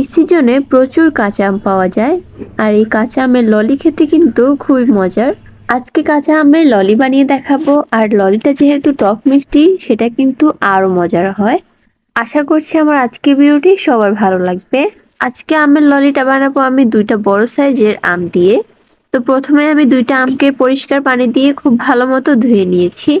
এই সিজনে প্রচুর কাঁচা আম পাওয়া যায়। আর এই কাঁচা আমের ললি খেতে কিন্তু খুবই মজার। আজকে কাঁচা আমের ললি বানিয়ে দেখাবো। আর ললিটা যেহেতু টক মিষ্টি, সেটা কিন্তু আরও মজার হয়। আশা করছি আমার আজকে ভিডিওটি সবার ভালো লাগবে। আজকে আমের ললিটা বানাবো আমি দুইটা বড় সাইজের আম দিয়ে। তো প্রথমে আমি দুইটা আমকে পরিষ্কার পানি দিয়ে খুব ভালো মতো ধুয়ে নিয়েছি।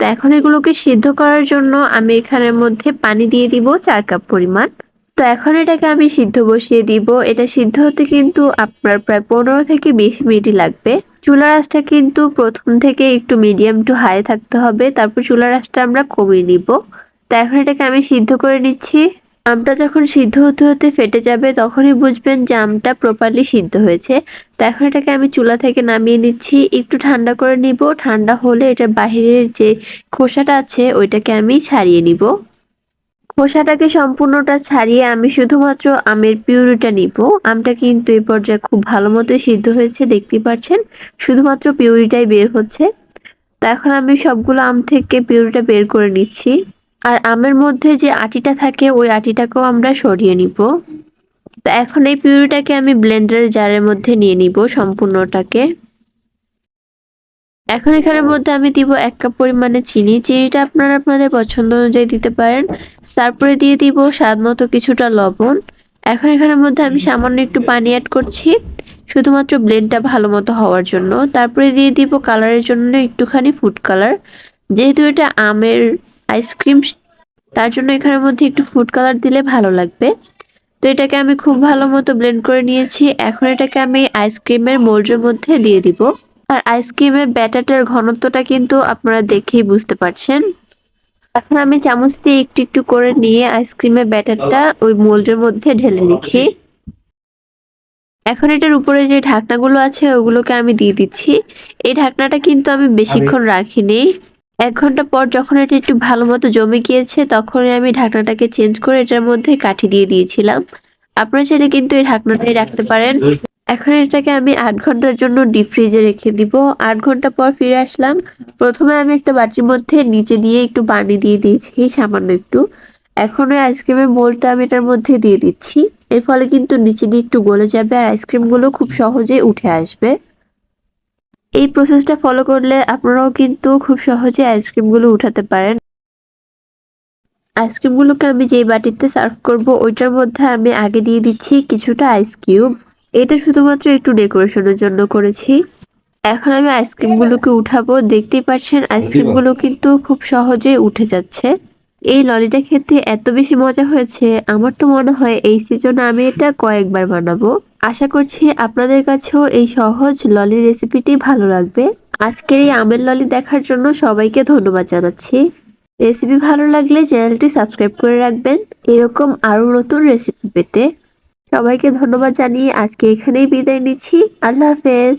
তো এখন এগুলোকে সিদ্ধ করার জন্য আমি এখানের মধ্যে পানি দিয়ে দিব চার কাপ পরিমাণ। তো এখন এটাকে আমি সিদ্ধ বসিয়ে দিব। এটা সিদ্ধ হতে কিন্তু আপনার প্রায় পনেরো থেকে বিশ মিনিটই লাগবে। চুলার আঁচটা কিন্তু প্রথম থেকে একটু মিডিয়াম টু হাই থাকতে হবে। তারপর চুলার আঁচটা আমরা কমিয়ে নিব। তো এখন এটাকে আমি সিদ্ধ করে নিচ্ছি। আমটা যখন সিদ্ধ হতে হতে ফেটে যাবে, তখনই বুঝবেন যে আমটা প্রপারলি সিদ্ধ হয়েছে। তো এখন এটাকে আমি চুলা থেকে নামিয়ে নিচ্ছি। একটু ঠান্ডা করে নিব। ঠান্ডা হলে এটার বাহিরের যে খোসাটা আছে, ওইটাকে আমি ছাড়িয়ে নিব। খোসাটাকে সম্পূর্ণটা ছাড়িয়ে আমি শুধুমাত্র আমের পিউরিটা নিব। আমটা কিন্তু এই পর্যায়ে খুব ভালো মতো সিদ্ধ হয়েছে দেখতে পাচ্ছেন শুধুমাত্র পিউরিটাই বের হচ্ছে। তো এখন আমি সবগুলো আম থেকে পিউরিটা বের করে নিচ্ছি। আর আমের মধ্যে যে আটিটা থাকে, ওই আটিটাকেও আমরা সরিয়ে নিব। তো এখন এই পিউরিটাকে আমি ব্লেন্ডার জারের মধ্যে নিয়ে নিব সম্পূর্ণটাকে। এখন এখানের মধ্যে আমি দিব এক কাপ পরিমাণে চিনি। চিনিটা আপনারা আপনাদের পছন্দ অনুযায়ী দিতে পারেন। তারপরে দিয়ে দিব স্বাদ মতো কিছুটা লবণ। এখন এখানের মধ্যে আমি সামান্য একটু পানি অ্যাড করছি শুধুমাত্র ব্লেন্ডটা ভালো মতো হওয়ার জন্য। তারপরে দিয়ে দিব কালারের জন্য একটুখানি ফুড কালার যেহেতু এটা আমের আইসক্রিম তার জন্য এখানের মধ্যে একটু ফুড কালার দিলে ভালো লাগবে। তো এটাকে আমি খুব ভালো মতো ব্লেন্ড করে নিয়েছি। এখন এটাকে আমি আইসক্রিমের মোল্ডের মধ্যে দিয়ে দিব। আর আইসক্রিমের ব্যাটারটার ঘনত্বটা কিন্তু আপনারা দেখেই বুঝতে পারছেন। এখন আমি চামচ দিয়ে একটু একটু করে নিয়ে আইসক্রিমের ব্যাটারটা ওই মোল্ডের মধ্যে ঢেলে নিচ্ছি। এখন এটার উপরে যে ঢাকনাগুলো আছে ওগুলোকে আমি দিয়ে দিচ্ছি। এই ঢাকনাটা কিন্তু আমি বেশিক্ষণ রাখিনি। এক ঘণ্টা পর যখন এটা একটু ভালো মতো জমে গিয়েছে তখনই আমি ঢাকনাটাকে চেঞ্জ করে এটার মধ্যে কাঠি দিয়ে দিয়েছিলাম। আপনারা চাইলে কিন্তু এই ঢাকনাটাই রাখতে পারেন। এখন এটাকে আমি আট ঘণ্টার জন্য ডিপ ফ্রিজে রেখে দিব। আট ঘণ্টা পর ফিরে আসলাম। প্রথমে আমি একটা বাটির মধ্যে নিচে দিয়ে একটু পানি দিয়ে দিয়েছি, সামান্য একটু। এখন ওই আইসক্রিমের মোলটা আমি এটার মধ্যে দিয়ে দিচ্ছি। এর ফলে কিন্তু নিচে দিয়ে একটু গলে যাবে আর আইসক্রিমগুলো খুব সহজেই উঠে আসবে। এই প্রসেসটা ফলো করলে আপনারাও কিন্তু খুব সহজে আইসক্রিমগুলো উঠাতে পারেন। আইসক্রিমগুলোকে আমি যেই বাটিতে সার্ভ করব, ওইটার মধ্যে আমি আগে দিয়ে দিচ্ছি কিছুটা আইস কিউব এটা শুধুমাত্র একটু ডেকোরেশনের জন্য করেছি। এখন আমি আইসক্রিমগুলোকে উঠাবো। দেখতেই পাচ্ছেন আইসক্রিমগুলো কিন্তু খুব সহজেই উঠে যাচ্ছে। এই ললিটা খেতে এত বেশি মজা হয়েছে আমার তো মনে হয় এই সিজনে আমি এটা কয়েকবার বানাবো। আশা করছি আপনাদের কাছেও এই সহজ ললির রেসিপিটি ভালো লাগবে। আজকের এই আমের ললি দেখার জন্য সবাইকে ধন্যবাদ জানাচ্ছি। রেসিপি ভালো লাগলে চ্যানেলটি সাবস্ক্রাইব করে রাখবেন। এরকম আরও নতুন রেসিপি পেতে সবাইকে ধন্যবাদ জানিয়ে আজকে এখানেই বিদায় নিচ্ছি। আল্লাহ হাফেজ।